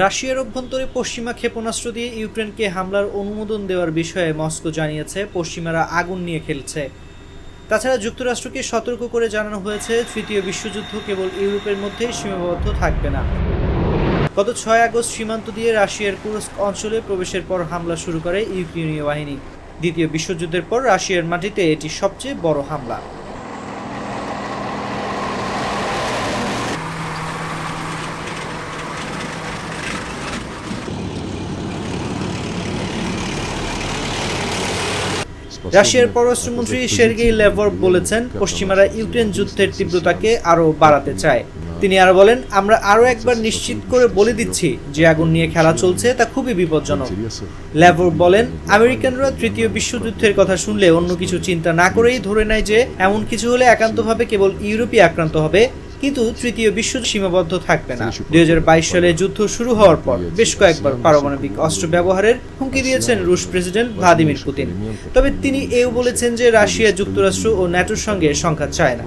রাশিয়ার অভ্যন্তরে পশ্চিমা ক্ষেপণাস্ত্র দিয়ে ইউক্রেনকে হামলার অনুমোদন দেওয়ার বিষয়ে মস্কো জানিয়েছে, পশ্চিমারা আগুন নিয়ে খেলছে। তাছাড়া যুক্তরাষ্ট্রকে সতর্ক করে জানানো হয়েছে, তৃতীয় বিশ্বযুদ্ধ কেবল ইউরোপের মধ্যেই সীমাবদ্ধ থাকবে না। গত ছয় আগস্ট সীমান্ত দিয়ে রাশিয়ার কুরস্ক অঞ্চলে প্রবেশের পর হামলা শুরু করে ইউক্রেনীয় বাহিনী। দ্বিতীয় বিশ্বযুদ্ধের পর রাশিয়ার মাটিতে এটি সবচেয়ে বড় হামলা। রাশিয়ার পররাষ্ট্রমন্ত্রী সের্গেই লেভর বলেছেন, পশ্চিমারা ইউক্রেন যুদ্ধের তীব্রতাকে আরও বাড়াতে চায়। তিনি আরও বলেন, আমরা আরও একবার নিশ্চিত করে বলে দিচ্ছি যে আগুন নিয়ে খেলা চলছে, তা খুবই বিপজ্জনক। ল্যাভর বলেন, আমেরিকানরা তৃতীয় বিশ্বযুদ্ধের কথা শুনলে অন্য কিছু চিন্তা না করেই ধরে নেয় যে, এমন কিছু হলে একান্তভাবে কেবল ইউরোপই আক্রান্ত হবে। কিন্তু তৃতীয় বিশ্ব সীমাবদ্ধ থাকবে না। দুই হাজার বাইশ সালে যুদ্ধ শুরু হওয়ার পর বেশ কয়েকবার পারমাণবিক অস্ত্র ব্যবহারের হুমকি দিয়েছেন রুশ প্রেসিডেন্ট ভ্লাদিমির পুতিন। তবে তিনি এও বলেছেন যে রাশিয়া যুক্তরাষ্ট্র ও ন্যাটোর সঙ্গে সংঘাত চায় না।